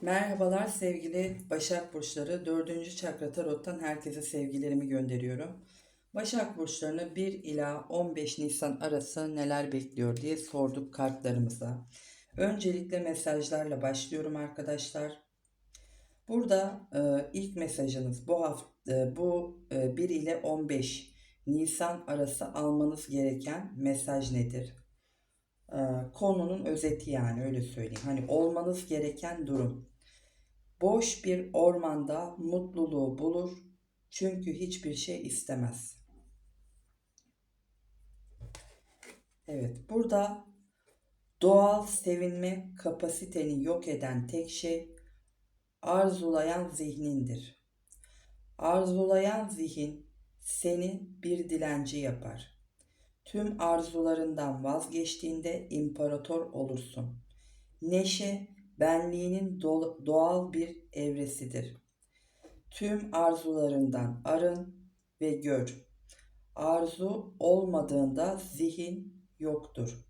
Merhabalar sevgili Başak Burçları. 4. Çakra Tarot'tan herkese sevgilerimi gönderiyorum. Başak Burçlarını 1 ila 15 Nisan arası neler bekliyor diye sorduk kartlarımıza. Öncelikle mesajlarla başlıyorum arkadaşlar. Burada e, ilk mesajınız bu hafta bu e, 1 ile 15 Nisan arası almanız gereken mesaj nedir? E, konunun özeti yani öyle söyleyeyim. Hani olmanız gereken durum. Boş bir ormanda mutluluğu bulur çünkü hiçbir şey istemez. Evet, burada doğal sevinme kapasiteni yok eden tek şey arzulayan zihnindir. Arzulayan zihin seni bir dilenci yapar. Tüm arzularından vazgeçtiğinde imparator olursun. Neşe benliğinin do- doğal bir evresidir. Tüm arzularından arın ve gör. Arzu olmadığında zihin yoktur.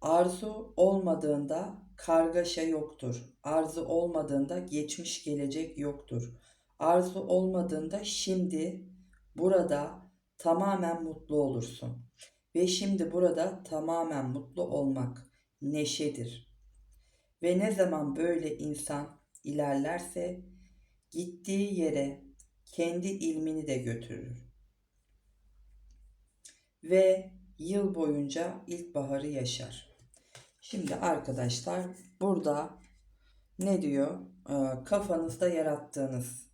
Arzu olmadığında kargaşa yoktur. Arzu olmadığında geçmiş gelecek yoktur. Arzu olmadığında şimdi burada tamamen mutlu olursun. Ve şimdi burada tamamen mutlu olmak neşedir. Ve ne zaman böyle insan ilerlerse gittiği yere kendi ilmini de götürür. Ve yıl boyunca ilkbaharı yaşar. Şimdi arkadaşlar burada ne diyor? Ee, kafanızda yarattığınız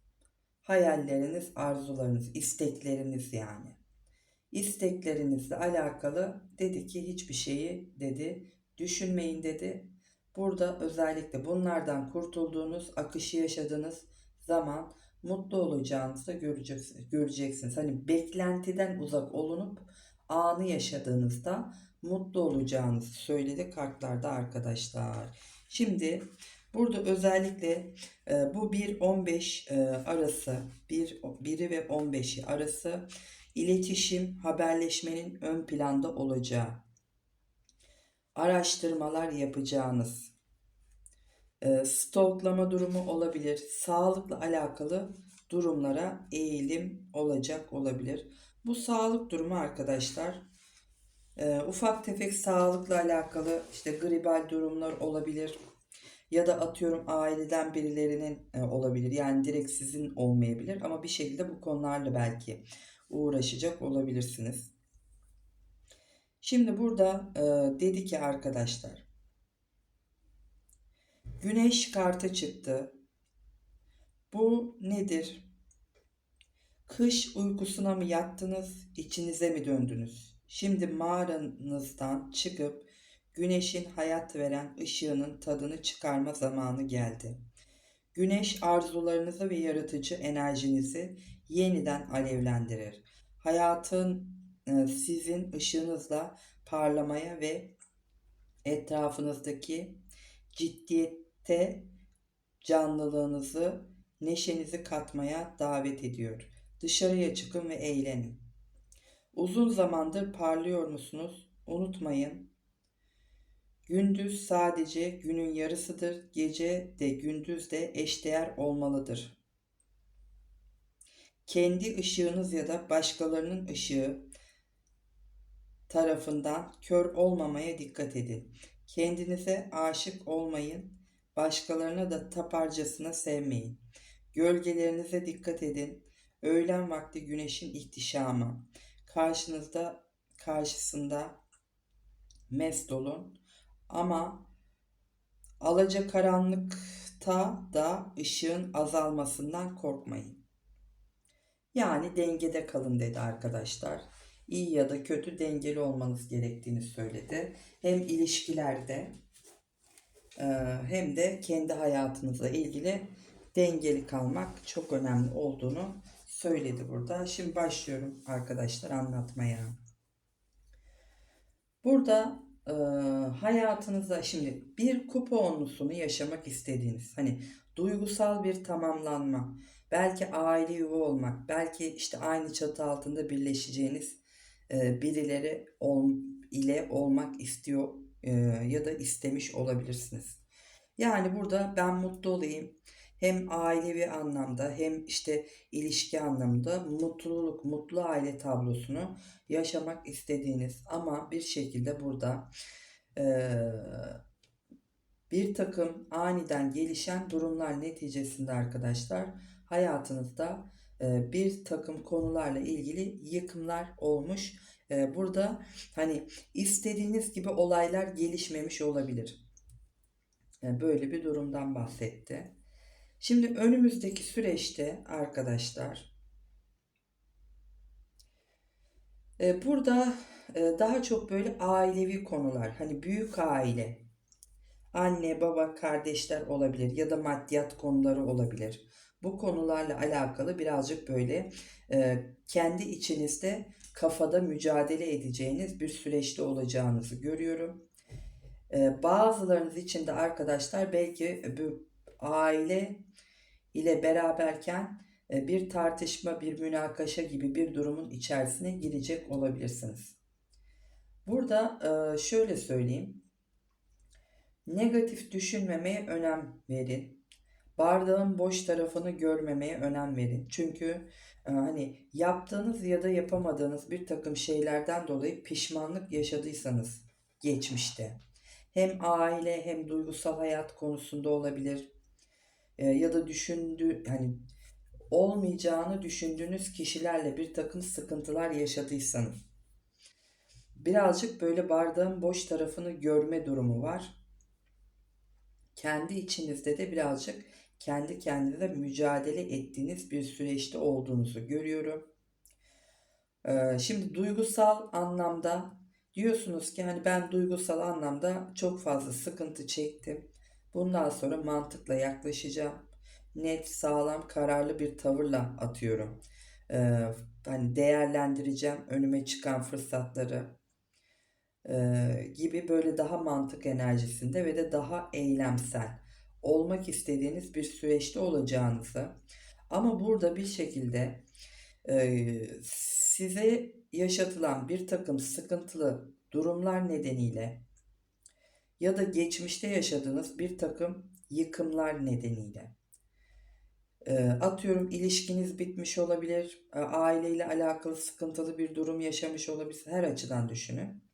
hayalleriniz, arzularınız, istekleriniz yani. İsteklerinizle alakalı dedi ki hiçbir şeyi dedi düşünmeyin dedi. Burada özellikle bunlardan kurtulduğunuz, akışı yaşadığınız zaman mutlu olacağınızı göreceksiniz. göreceksiniz. Hani beklentiden uzak olunup anı yaşadığınızda mutlu olacağınızı söyledi kartlarda arkadaşlar. Şimdi burada özellikle e, bu 1-15 e, arası 1, 1'i ve 15'i arası iletişim, haberleşmenin ön planda olacağı, araştırmalar yapacağınız, e, stoklama durumu olabilir, sağlıkla alakalı durumlara eğilim olacak olabilir. Bu sağlık durumu arkadaşlar e, ufak tefek sağlıkla alakalı işte gribal durumlar olabilir ya da atıyorum aileden birilerinin e, olabilir yani direkt sizin olmayabilir ama bir şekilde bu konularla belki uğraşacak olabilirsiniz. Şimdi burada e, dedi ki arkadaşlar Güneş kartı çıktı. Bu nedir? Kış uykusuna mı yattınız, içinize mi döndünüz? Şimdi mağaranızdan çıkıp güneşin hayat veren ışığının tadını çıkarma zamanı geldi. Güneş arzularınızı ve yaratıcı enerjinizi yeniden alevlendirir. Hayatın e, sizin ışığınızla parlamaya ve etrafınızdaki ciddiyette canlılığınızı, neşenizi katmaya davet ediyor. Dışarıya çıkın ve eğlenin. Uzun zamandır parlıyor musunuz? Unutmayın. Gündüz sadece günün yarısıdır. Gece de gündüz de eşdeğer olmalıdır. Kendi ışığınız ya da başkalarının ışığı tarafından kör olmamaya dikkat edin. Kendinize aşık olmayın. Başkalarına da taparcasına sevmeyin. Gölgelerinize dikkat edin. Öğlen vakti güneşin ihtişamı. Karşınızda karşısında mest olun. Ama alaca karanlıkta da ışığın azalmasından korkmayın. Yani dengede kalın dedi arkadaşlar. İyi ya da kötü dengeli olmanız gerektiğini söyledi. Hem ilişkilerde e, hem de kendi hayatınızla ilgili dengeli kalmak çok önemli olduğunu söyledi burada. Şimdi başlıyorum arkadaşlar anlatmaya. Burada e, hayatınızda şimdi bir kupa onlusunu yaşamak istediğiniz hani duygusal bir tamamlanma, belki aile yuva olmak, belki işte aynı çatı altında birleşeceğiniz e, birileri ol, ile olmak istiyor e, ya da istemiş olabilirsiniz. Yani burada ben mutlu olayım. Hem ailevi anlamda hem işte ilişki anlamında mutluluk, mutlu aile tablosunu yaşamak istediğiniz ama bir şekilde burada eee, bir takım aniden gelişen durumlar neticesinde arkadaşlar hayatınızda e, bir takım konularla ilgili yıkımlar olmuş. E, Burada hani istediğiniz gibi olaylar gelişmemiş olabilir. E, Böyle bir durumdan bahsetti. Şimdi önümüzdeki süreçte arkadaşlar e, burada e, daha çok böyle ailevi konular hani büyük aile Anne, baba, kardeşler olabilir ya da maddiyat konuları olabilir. Bu konularla alakalı birazcık böyle e, kendi içinizde kafada mücadele edeceğiniz bir süreçte olacağınızı görüyorum. Bazılarınız için de arkadaşlar belki bu aile ile beraberken e, bir tartışma, bir münakaşa gibi bir durumun içerisine girecek olabilirsiniz. Burada e, şöyle söyleyeyim. Negatif düşünmemeye önem verin. Bardağın boş tarafını görmemeye önem verin. Çünkü e, hani yaptığınız ya da yapamadığınız bir takım şeylerden dolayı pişmanlık yaşadıysanız geçmişte hem aile hem duygusal hayat konusunda olabilir E, ya da düşündü hani olmayacağını düşündüğünüz kişilerle bir takım sıkıntılar yaşadıysanız birazcık böyle bardağın boş tarafını görme durumu var kendi içinizde de birazcık kendi kendinize mücadele ettiğiniz bir süreçte olduğunuzu görüyorum. Ee, şimdi duygusal anlamda diyorsunuz ki hani ben duygusal anlamda çok fazla sıkıntı çektim. Bundan sonra mantıkla yaklaşacağım. Net, sağlam, kararlı bir tavırla atıyorum. Ee, hani değerlendireceğim önüme çıkan fırsatları e, gibi böyle daha mantık enerjisinde ve de daha eylemsel olmak istediğiniz bir süreçte olacağınızı ama burada bir şekilde e, size yaşatılan bir takım sıkıntılı durumlar nedeniyle ya da geçmişte yaşadığınız bir takım yıkımlar nedeniyle e, atıyorum ilişkiniz bitmiş olabilir, aileyle alakalı sıkıntılı bir durum yaşamış olabilir. Her açıdan düşünün.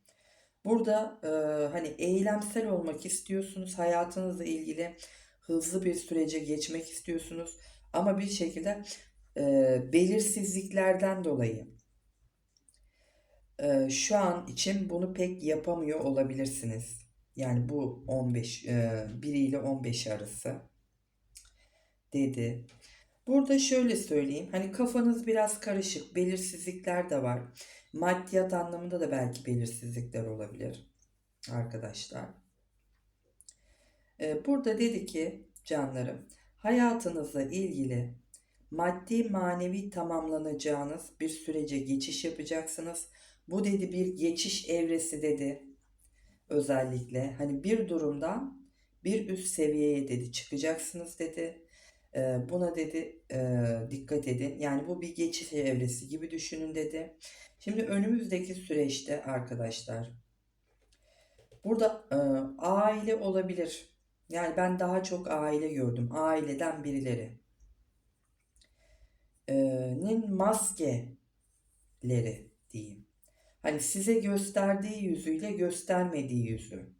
Burada e, hani eylemsel olmak istiyorsunuz. Hayatınızla ilgili hızlı bir sürece geçmek istiyorsunuz. Ama bir şekilde e, belirsizliklerden dolayı e, şu an için bunu pek yapamıyor olabilirsiniz. Yani bu 15 e, 1 ile 15 arası dedi. Burada şöyle söyleyeyim. Hani kafanız biraz karışık, belirsizlikler de var. Maddiyat anlamında da belki belirsizlikler olabilir arkadaşlar. Ee, burada dedi ki canlarım hayatınızla ilgili maddi manevi tamamlanacağınız bir sürece geçiş yapacaksınız. Bu dedi bir geçiş evresi dedi. Özellikle hani bir durumdan bir üst seviyeye dedi çıkacaksınız dedi. Ee, buna dedi e, dikkat edin. Yani bu bir geçiş evresi gibi düşünün dedi. Şimdi önümüzdeki süreçte arkadaşlar burada e, aile olabilir. Yani ben daha çok aile gördüm. Aileden birileri. E, nin maskeleri diyeyim. Hani size gösterdiği yüzüyle göstermediği yüzü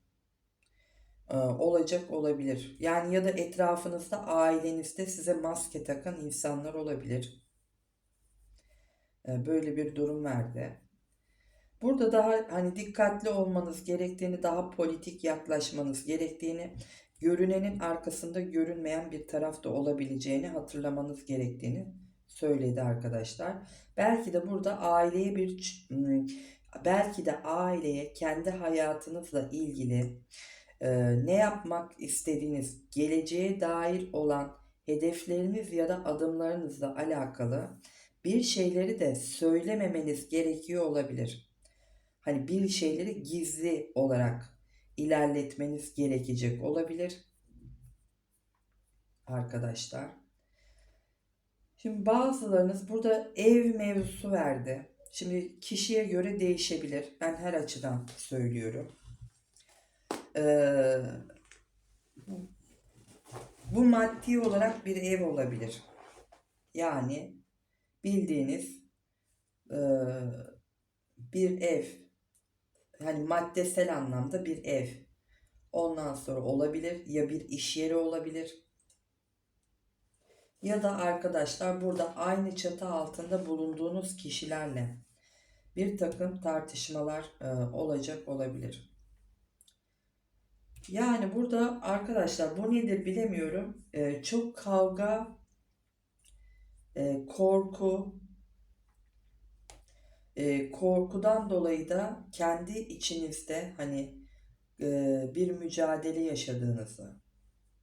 e, olacak olabilir. Yani ya da etrafınızda ailenizde size maske takan insanlar olabilir. E, böyle bir durum verdi. Burada daha hani dikkatli olmanız gerektiğini, daha politik yaklaşmanız gerektiğini, görünenin arkasında görünmeyen bir tarafta olabileceğini hatırlamanız gerektiğini söyledi arkadaşlar. Belki de burada aileye bir belki de aileye kendi hayatınızla ilgili e, ne yapmak istediğiniz, geleceğe dair olan hedefleriniz ya da adımlarınızla alakalı bir şeyleri de söylememeniz gerekiyor olabilir. Hani bir şeyleri gizli olarak ilerletmeniz gerekecek olabilir. Arkadaşlar. Şimdi bazılarınız burada ev mevzusu verdi. Şimdi kişiye göre değişebilir. Ben her açıdan söylüyorum. Ee, Bu maddi olarak bir ev olabilir. Yani bildiğiniz eee, bir ev. Hani maddesel anlamda bir ev. Ondan sonra olabilir ya bir iş yeri olabilir. Ya da arkadaşlar burada aynı çatı altında bulunduğunuz kişilerle bir takım tartışmalar e, olacak olabilir. Yani burada arkadaşlar bu nedir bilemiyorum. E, çok kavga, e, korku, e, korkudan dolayı da kendi içinizde hani e, bir mücadele yaşadığınızı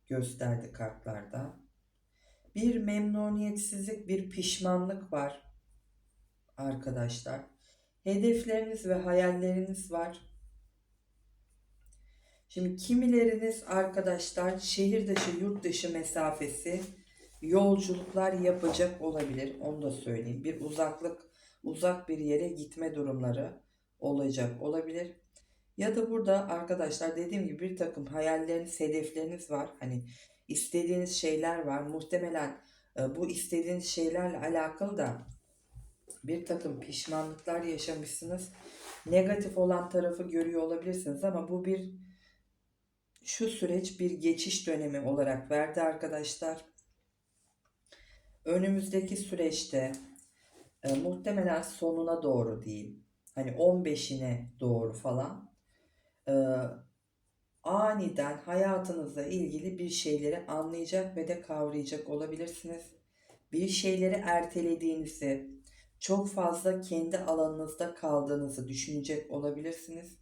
gösterdi kartlarda. Bir memnuniyetsizlik, bir pişmanlık var arkadaşlar. Hedefleriniz ve hayalleriniz var. Şimdi kimileriniz arkadaşlar şehir dışı, yurt dışı mesafesi yolculuklar yapacak olabilir. Onu da söyleyeyim. Bir uzaklık, uzak bir yere gitme durumları olacak olabilir. Ya da burada arkadaşlar dediğim gibi bir takım hayalleriniz, hedefleriniz var. Hani istediğiniz şeyler var. Muhtemelen e, bu istediğiniz şeylerle alakalı da bir takım pişmanlıklar yaşamışsınız. Negatif olan tarafı görüyor olabilirsiniz ama bu bir şu süreç bir geçiş dönemi olarak verdi arkadaşlar. Önümüzdeki süreçte e, muhtemelen sonuna doğru diyeyim. Hani 15'ine doğru falan e, aniden hayatınızla ilgili bir şeyleri anlayacak ve de kavrayacak olabilirsiniz. Bir şeyleri ertelediğinizi, çok fazla kendi alanınızda kaldığınızı düşünecek olabilirsiniz.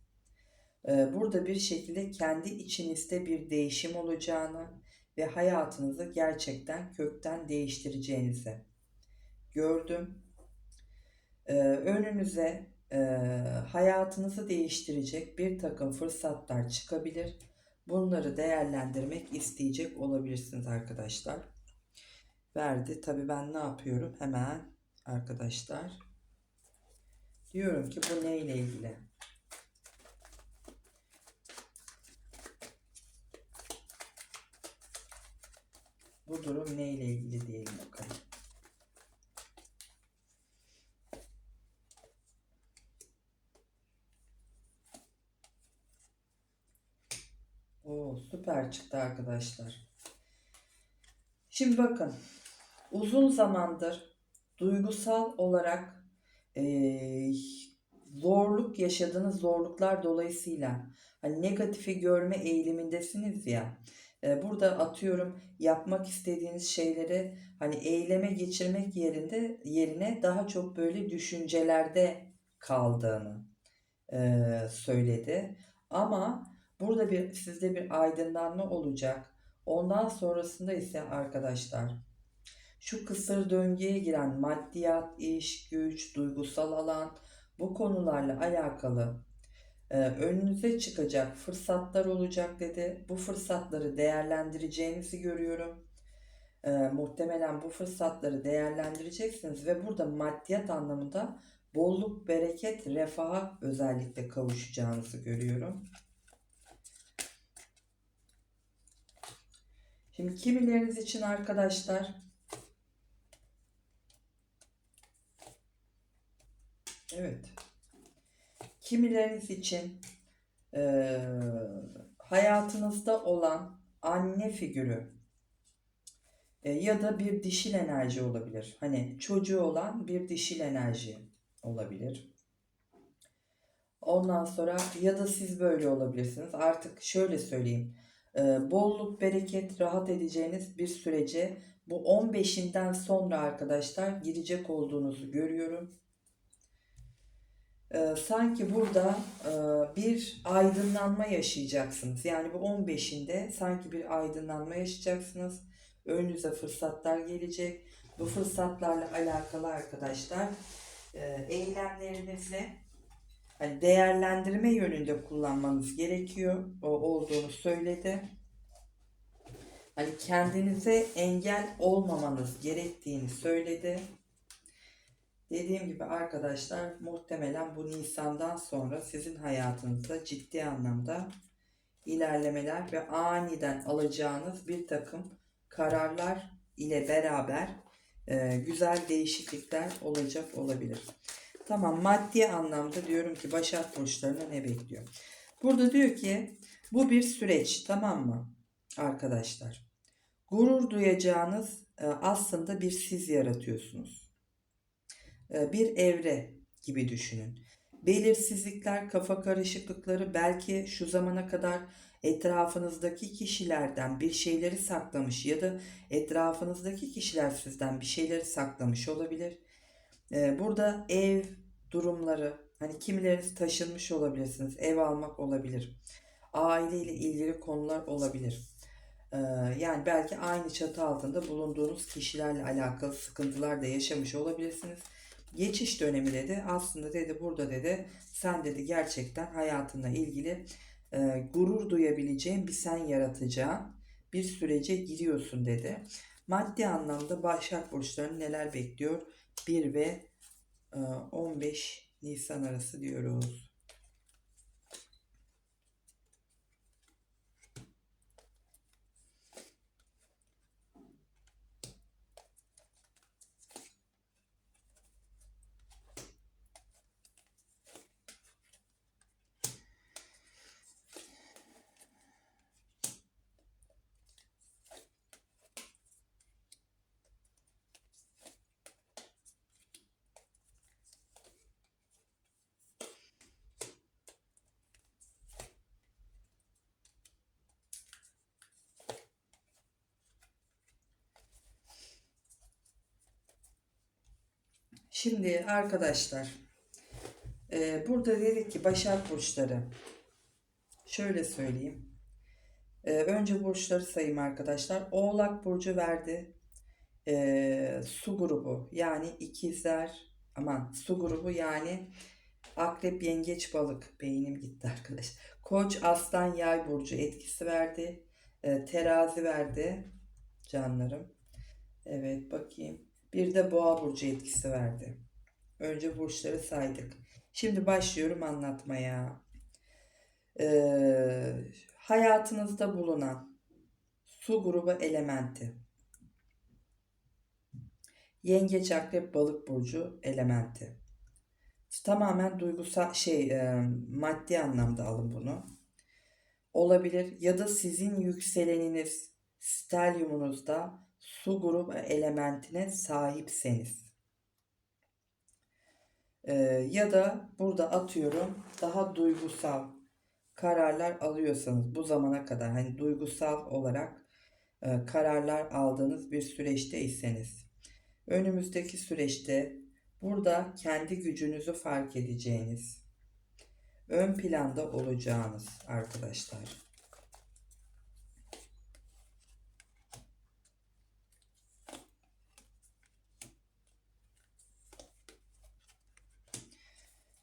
Ee, Burada bir şekilde kendi içinizde bir değişim olacağını ve hayatınızı gerçekten kökten değiştireceğinizi gördüm. Ee, Önünüze e, hayatınızı değiştirecek bir takım fırsatlar çıkabilir. Bunları değerlendirmek isteyecek olabilirsiniz arkadaşlar. Verdi. Tabii ben ne yapıyorum? Hemen arkadaşlar. Diyorum ki bu neyle ilgili? Bu durum neyle ilgili diyelim bakalım. Oo, süper çıktı arkadaşlar. Şimdi bakın. Uzun zamandır duygusal olarak eee, zorluk yaşadığınız zorluklar dolayısıyla hani negatifi görme eğilimindesiniz ya. e, burada atıyorum yapmak istediğiniz şeyleri hani eyleme geçirmek yerinde yerine daha çok böyle düşüncelerde kaldığını e, söyledi. Ama burada bir sizde bir aydınlanma olacak. Ondan sonrasında ise arkadaşlar şu kısır döngüye giren maddiyat, iş, güç, duygusal alan bu konularla alakalı e, önünüze çıkacak fırsatlar olacak dedi. Bu fırsatları değerlendireceğinizi görüyorum. E, muhtemelen bu fırsatları değerlendireceksiniz ve burada maddiyat anlamında bolluk, bereket, refaha özellikle kavuşacağınızı görüyorum. Şimdi kimileriniz için arkadaşlar Evet. Kimileriniz için eee, hayatınızda olan anne figürü e, ya da bir dişil enerji olabilir. Hani çocuğu olan bir dişil enerji olabilir. Ondan sonra ya da siz böyle olabilirsiniz. Artık şöyle söyleyeyim. Eee, bolluk, bereket, rahat edeceğiniz bir sürece bu 15'inden sonra arkadaşlar girecek olduğunuzu görüyorum. Ee, sanki burada e, bir aydınlanma yaşayacaksınız. Yani bu 15'inde sanki bir aydınlanma yaşayacaksınız. Önünüze fırsatlar gelecek. Bu fırsatlarla alakalı arkadaşlar e, eylemlerinizi hani değerlendirme yönünde kullanmanız gerekiyor. O olduğunu söyledi. Hani kendinize engel olmamanız gerektiğini söyledi. Dediğim gibi arkadaşlar muhtemelen bu Nisan'dan sonra sizin hayatınızda ciddi anlamda ilerlemeler ve aniden alacağınız bir takım kararlar ile beraber e, güzel değişiklikler olacak olabilir. Tamam maddi anlamda diyorum ki Başak Burçlarına ne bekliyor? Burada diyor ki bu bir süreç tamam mı arkadaşlar? Gurur duyacağınız e, aslında bir siz yaratıyorsunuz. E, bir evre gibi düşünün. Belirsizlikler, kafa karışıklıkları belki şu zamana kadar etrafınızdaki kişilerden bir şeyleri saklamış ya da etrafınızdaki kişiler sizden bir şeyleri saklamış olabilir. Ee, burada ev durumları, hani kimileriniz taşınmış olabilirsiniz, ev almak olabilir. Aile ile ilgili konular olabilir. Ee, yani belki aynı çatı altında bulunduğunuz kişilerle alakalı sıkıntılar da yaşamış olabilirsiniz. Geçiş dönemi dedi. Aslında dedi burada dedi sen dedi gerçekten hayatınla ilgili e, gurur duyabileceğin bir sen yaratacağın bir sürece giriyorsun dedi. Maddi anlamda Başak Burçlarını neler bekliyor? 1 ve e, 15 Nisan arası diyoruz. Şimdi arkadaşlar e, burada dedik ki Başak Burçları şöyle söyleyeyim. E, önce burçları sayayım arkadaşlar. Oğlak Burcu verdi. E, su grubu yani ikizler aman su grubu yani akrep yengeç balık beynim gitti arkadaş. Koç aslan yay burcu etkisi verdi. Terazi verdi canlarım. Evet bakayım. Bir de boğa burcu etkisi verdi. Önce burçları saydık. Şimdi başlıyorum anlatmaya. Ee, hayatınızda bulunan su grubu elementi. Yengeç, akrep, balık burcu elementi. Tamamen duygusal şey e, maddi anlamda alın bunu. Olabilir ya da sizin yükseleniniz stelyumunuzda su grubu elementine sahipseniz. Ee, ya da burada atıyorum daha duygusal kararlar alıyorsanız bu zamana kadar hani duygusal olarak e, kararlar aldığınız bir süreçteyseniz önümüzdeki süreçte burada kendi gücünüzü fark edeceğiniz ön planda olacağınız arkadaşlar.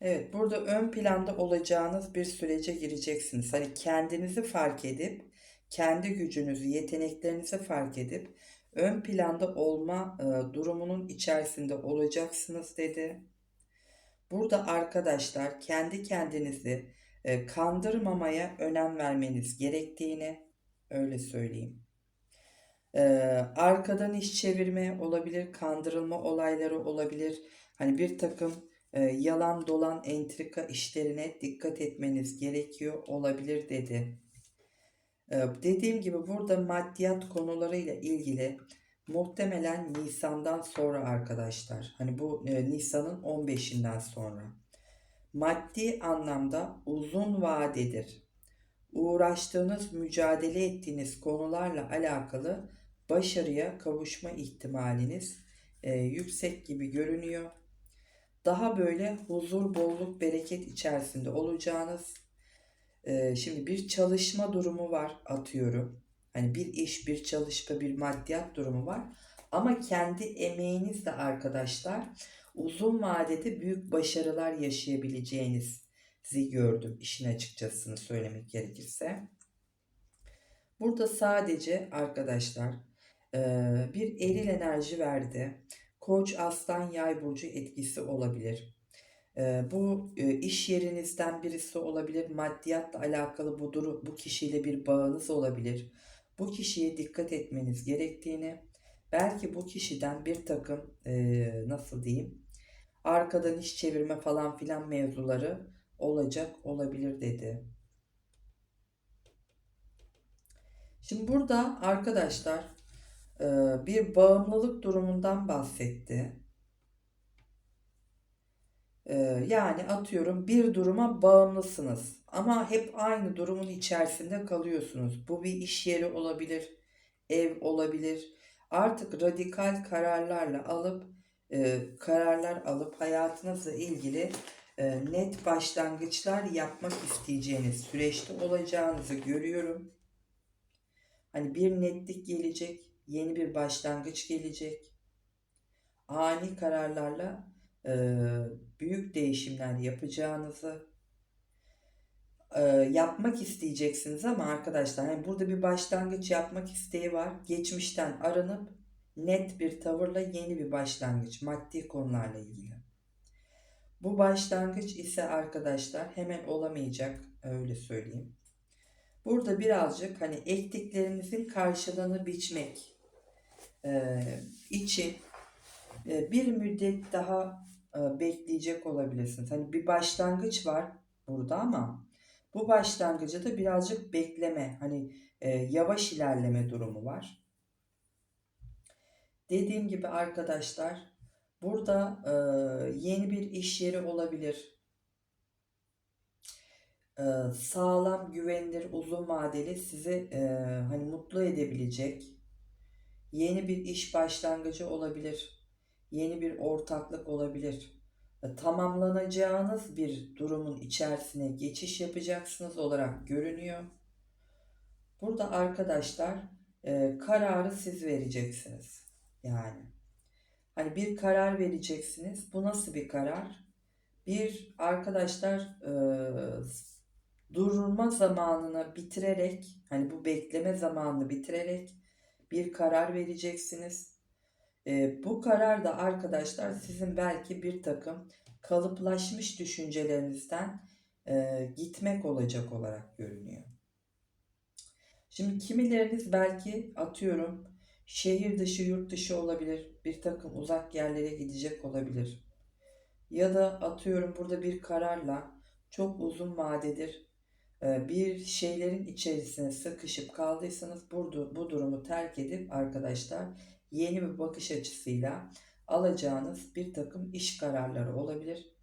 Evet, burada ön planda olacağınız bir sürece gireceksiniz. Hani kendinizi fark edip, kendi gücünüzü, yeteneklerinizi fark edip ön planda olma e, durumunun içerisinde olacaksınız dedi. Burada arkadaşlar kendi kendinizi e, kandırmamaya önem vermeniz gerektiğini öyle söyleyeyim. E, arkadan iş çevirme olabilir, kandırılma olayları olabilir. Hani bir takım e, yalan dolan entrika işlerine dikkat etmeniz gerekiyor olabilir dedi. E, dediğim gibi burada maddiyat konularıyla ilgili muhtemelen Nisan'dan sonra arkadaşlar. Hani bu e, Nisan'ın 15'inden sonra. Maddi anlamda uzun vadedir. Uğraştığınız, mücadele ettiğiniz konularla alakalı başarıya kavuşma ihtimaliniz e, yüksek gibi görünüyor daha böyle huzur, bolluk, bereket içerisinde olacağınız e, şimdi bir çalışma durumu var atıyorum. Hani bir iş, bir çalışma, bir maddiyat durumu var. Ama kendi emeğinizle arkadaşlar uzun vadede büyük başarılar yaşayabileceğinizi gördüm işin açıkçasını söylemek gerekirse. Burada sadece arkadaşlar bir eril enerji verdi. Koç, Aslan, Yay burcu etkisi olabilir. Ee, bu e, iş yerinizden birisi olabilir. Maddiyatla alakalı bu duru, bu kişiyle bir bağınız olabilir. bu kişiye dikkat etmeniz gerektiğini, belki bu kişiden bir takım eee, nasıl diyeyim arkadan iş çevirme falan filan mevzuları olacak olabilir dedi. Şimdi burada arkadaşlar bir bağımlılık durumundan bahsetti. Eee, yani atıyorum bir duruma bağımlısınız ama hep aynı durumun içerisinde kalıyorsunuz. Bu bir iş yeri olabilir, ev olabilir. Artık radikal kararlarla alıp e, kararlar alıp hayatınızla ilgili e, net başlangıçlar yapmak isteyeceğiniz süreçte olacağınızı görüyorum. Hani bir netlik gelecek, yeni bir başlangıç gelecek. Ani kararlarla e, büyük değişimler yapacağınızı e, yapmak isteyeceksiniz ama arkadaşlar hani burada bir başlangıç yapmak isteği var. Geçmişten arınıp net bir tavırla yeni bir başlangıç maddi konularla ilgili. Bu başlangıç ise arkadaşlar hemen olamayacak öyle söyleyeyim. Burada birazcık hani ektiklerinizin karşılığını biçmek e, için e, bir müddet daha e, bekleyecek olabilirsiniz. Hani bir başlangıç var burada ama bu başlangıcı da birazcık bekleme, hani e, yavaş ilerleme durumu var. Dediğim gibi arkadaşlar burada e, yeni bir iş yeri olabilir. E, sağlam, güvenilir, uzun vadeli sizi e, hani mutlu edebilecek yeni bir iş başlangıcı olabilir. Yeni bir ortaklık olabilir. E, tamamlanacağınız bir durumun içerisine geçiş yapacaksınız olarak görünüyor. Burada arkadaşlar e, kararı siz vereceksiniz. Yani hani bir karar vereceksiniz. Bu nasıl bir karar? Bir arkadaşlar e, durma zamanını bitirerek hani bu bekleme zamanını bitirerek bir karar vereceksiniz. E, bu karar da arkadaşlar sizin belki bir takım kalıplaşmış düşüncelerinizden e, gitmek olacak olarak görünüyor. Şimdi kimileriniz belki atıyorum şehir dışı yurt dışı olabilir. Bir takım uzak yerlere gidecek olabilir. Ya da atıyorum burada bir kararla çok uzun vadedir bir şeylerin içerisine sıkışıp kaldıysanız burada bu durumu terk edip arkadaşlar yeni bir bakış açısıyla alacağınız bir takım iş kararları olabilir.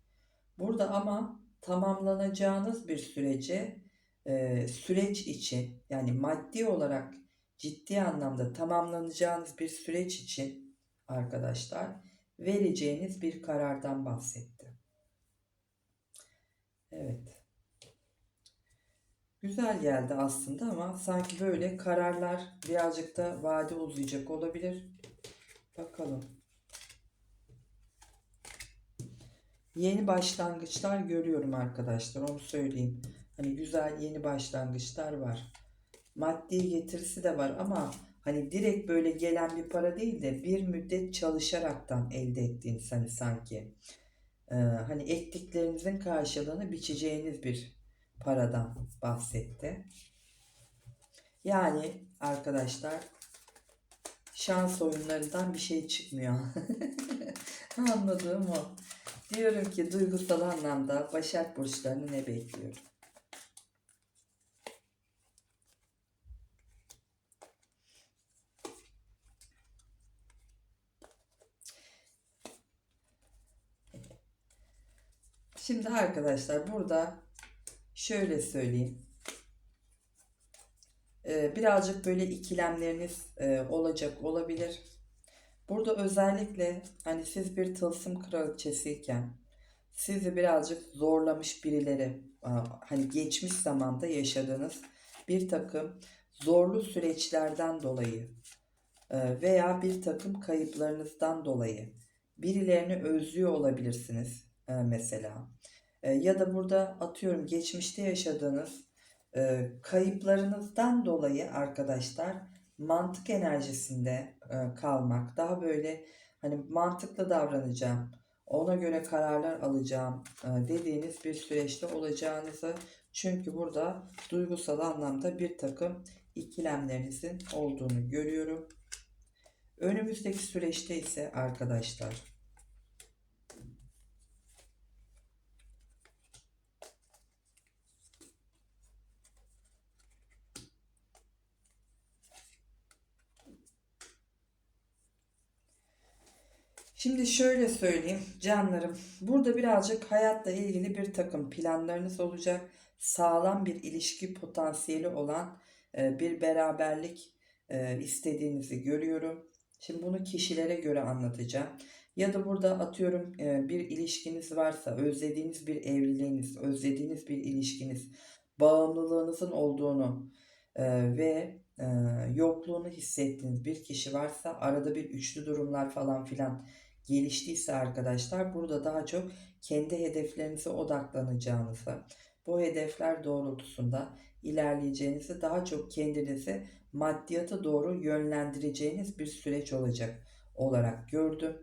Burada ama tamamlanacağınız bir sürece e, süreç için yani maddi olarak ciddi anlamda tamamlanacağınız bir süreç için arkadaşlar vereceğiniz bir karardan bahsetti. Evet. Güzel geldi aslında ama sanki böyle kararlar birazcık da vade uzayacak olabilir. Bakalım. Yeni başlangıçlar görüyorum arkadaşlar onu söyleyeyim. Hani güzel yeni başlangıçlar var. Maddi getirisi de var ama hani direkt böyle gelen bir para değil de bir müddet çalışaraktan elde ettiğiniz hani sanki. Ee, hani ektiklerinizin karşılığını biçeceğiniz bir paradan bahsetti. Yani arkadaşlar şans oyunlarından bir şey çıkmıyor. Anladığım o. Diyorum ki duygusal anlamda Başak Burçlarını ne bekliyor? Şimdi arkadaşlar burada şöyle söyleyeyim. Ee, birazcık böyle ikilemleriniz e, olacak olabilir. Burada özellikle hani siz bir tılsım kraliçesiyken sizi birazcık zorlamış birileri hani geçmiş zamanda yaşadığınız bir takım zorlu süreçlerden dolayı e, veya bir takım kayıplarınızdan dolayı birilerini özlüyor olabilirsiniz e, mesela. E, ya da burada atıyorum geçmişte yaşadığınız kayıplarınızdan dolayı arkadaşlar mantık enerjisinde kalmak, daha böyle hani mantıklı davranacağım, ona göre kararlar alacağım dediğiniz bir süreçte olacağınızı çünkü burada duygusal anlamda bir takım ikilemlerinizin olduğunu görüyorum. Önümüzdeki süreçte ise arkadaşlar Şimdi şöyle söyleyeyim canlarım. Burada birazcık hayatla ilgili bir takım planlarınız olacak. Sağlam bir ilişki potansiyeli olan e, bir beraberlik e, istediğinizi görüyorum. Şimdi bunu kişilere göre anlatacağım. Ya da burada atıyorum e, bir ilişkiniz varsa, özlediğiniz bir evliliğiniz, özlediğiniz bir ilişkiniz, bağımlılığınızın olduğunu ve yokluğunu hissettiğiniz bir kişi varsa arada bir üçlü durumlar falan filan geliştiyse arkadaşlar burada daha çok kendi hedeflerinize odaklanacağınızı, bu hedefler doğrultusunda ilerleyeceğinizi, daha çok kendinizi maddiyata doğru yönlendireceğiniz bir süreç olacak olarak gördüm.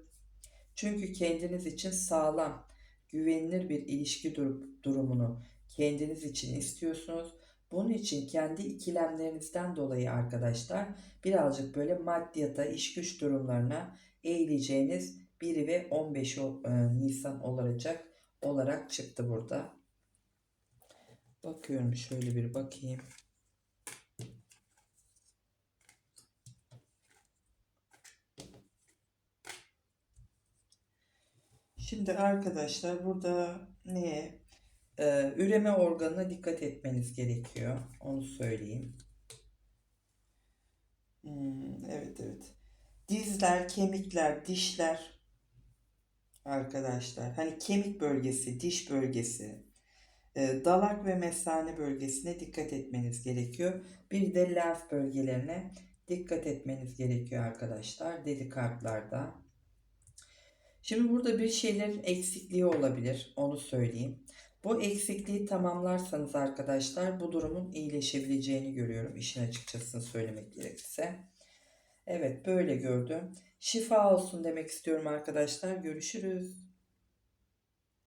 Çünkü kendiniz için sağlam, güvenilir bir ilişki dur- durumunu kendiniz için istiyorsunuz. Bunun için kendi ikilemlerinizden dolayı arkadaşlar birazcık böyle maddiyata, iş güç durumlarına eğileceğiniz 1 ve 15 o- e, Nisan olacak olarak çıktı burada. Bakıyorum şöyle bir bakayım. Şimdi arkadaşlar burada neye? Ee, üreme organına dikkat etmeniz gerekiyor. Onu söyleyeyim. Hmm, evet evet. Dizler, kemikler, dişler arkadaşlar. Hani kemik bölgesi, diş bölgesi, e, dalak ve mesane bölgesine dikkat etmeniz gerekiyor. Bir de lenf bölgelerine dikkat etmeniz gerekiyor arkadaşlar. Deli kartlarda. Şimdi burada bir şeylerin eksikliği olabilir. Onu söyleyeyim. Bu eksikliği tamamlarsanız arkadaşlar bu durumun iyileşebileceğini görüyorum. İşin açıkçası söylemek gerekirse. Evet böyle gördüm. Şifa olsun demek istiyorum arkadaşlar. Görüşürüz.